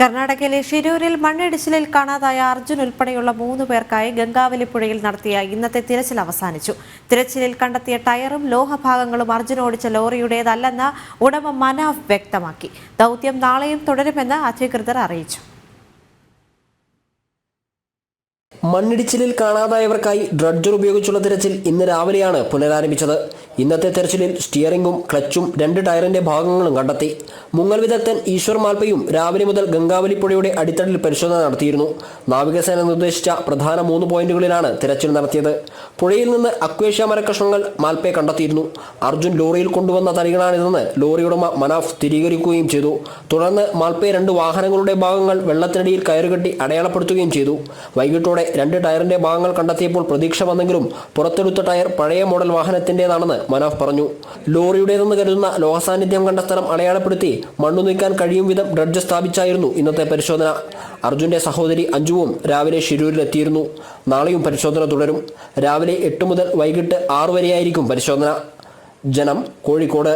കർണാടകയിലെ ഷിരൂരിൽ മണ്ണിടിച്ചിലിൽ കാണാതായ അർജുൻ ഉൾപ്പെടെയുള്ള മൂന്ന് പേർക്കായി ഗംഗാവലി പുഴയിൽ നടത്തിയ ഇന്നത്തെ തിരച്ചിൽ അവസാനിച്ചു. തിരച്ചിലിൽ കണ്ടെത്തിയ ടയറും ലോഹഭാഗങ്ങളും അർജുൻ ഓടിച്ച ലോറിയുടേതല്ലെന്ന് ഉടമ മനാഫ് വ്യക്തമാക്കി. ദൗത്യം നാളെയും തുടരുമെന്ന് അധികൃതർ അറിയിച്ചു. മണ്ണിടിച്ചിലിൽ കാണാതായവർക്കായി ഡ്രഡ്ജർ ഉപയോഗിച്ചുള്ള തിരച്ചിൽ ഇന്ന് രാവിലെയാണ് പുനരാരംഭിച്ചത്. ഇന്നത്തെ തെരച്ചിലിൽ സ്റ്റിയറിംഗും ക്ലച്ചും രണ്ട് ടയറിന്റെ ഭാഗങ്ങളും കണ്ടെത്തി. മുങ്ങൽ വിദഗ്ധൻ ഈശ്വർ മാൽപ്പയും രാവിലെ മുതൽ ഗംഗാവലി പുഴയുടെ അടിത്തട്ടിൽ പരിശോധന നടത്തിയിരുന്നു. നാവികസേന നിർദ്ദേശിച്ച പ്രധാന മൂന്ന് പോയിന്റുകളിലാണ് തിരച്ചിൽ നടത്തിയത്. പുഴയിൽ നിന്ന് അക്വേഷ്യ മരക്കഷ്ണങ്ങൾ മാൽപ്പെ കണ്ടെത്തിയിരുന്നു. അർജുൻ ലോറിയിൽ കൊണ്ടുവന്ന തരികളാണിതെന്ന് ലോറി ഉടമ മനാഫ് സ്ഥിരീകരിക്കുകയും ചെയ്തു. തുടർന്ന് മാൽപ്പെ രണ്ട് വാഹനങ്ങളുടെ ഭാഗങ്ങൾ വെള്ളത്തിനടിയിൽ കയറുകെട്ടി അടയാളപ്പെടുത്തുകയും ചെയ്തു. വൈകിട്ടോടെ രണ്ട് ടയറിന്റെ ഭാഗങ്ങൾ കണ്ടെത്തിയപ്പോൾ പ്രതീക്ഷ വന്നെങ്കിലും പുറത്തെടുത്ത ടയർ പഴയ മോഡൽ വാഹനത്തിന്റേതാണെന്ന് മനാഫ് പറഞ്ഞു. ലോറിയുടേതെന്ന് കരുതുന്ന ലോഹസാന്നിധ്യം കണ്ട സ്ഥലം അടയാളപ്പെടുത്തി മണ്ണു നീക്കാൻ കഴിയും വിധം ഡ്രഡ്ജ് സ്ഥാപിച്ചായിരുന്നു ഇന്നത്തെ പരിശോധന. അർജുന്റെ സഹോദരി അഞ്ജുവും രാവിലെ ഷിരൂരിലെത്തിയിരുന്നു. നാളെയും പരിശോധന തുടരും. രാവിലെ എട്ട് മുതൽ വൈകിട്ട് ആറു വരെയായിരിക്കും പരിശോധന. ജനം കോഴിക്കോട്.